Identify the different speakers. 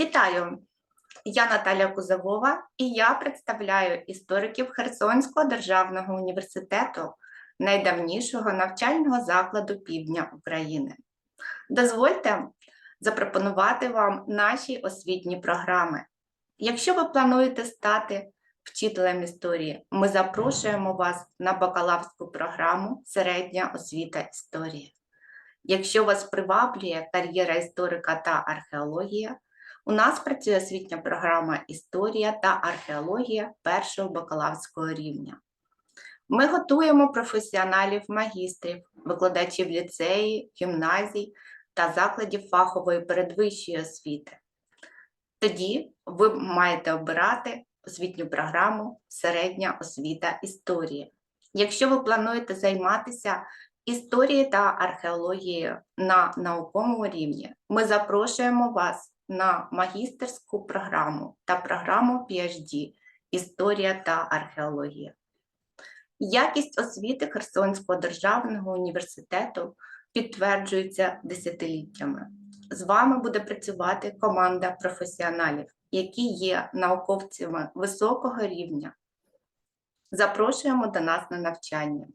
Speaker 1: Вітаю! Я Наталя Кузовова і я представляю істориків Херсонського державного університету, найдавнішого навчального закладу Півдня України. Дозвольте запропонувати вам наші освітні програми. Якщо ви плануєте стати вчителем історії, ми запрошуємо вас на бакалаврську програму Середня освіта історії. Якщо вас приваблює кар'єра історика та археологія, у нас працює освітня програма Історія та археологія першого бакалаврського рівня. Ми готуємо професіоналів магістрів, викладачів ліцеї, гімназій та закладів фахової передвищої освіти. Тоді ви маєте обирати освітню програму Середня освіта історії. Якщо ви плануєте займатися історією та археологією на науковому рівні, ми запрошуємо вас на магістерську програму та програму PhD Історія та археологія. Якість освіти Херсонського державного університету підтверджується десятиліттями. З вами буде працювати команда професіоналів, які є науковцями високого рівня. Запрошуємо до нас на навчання.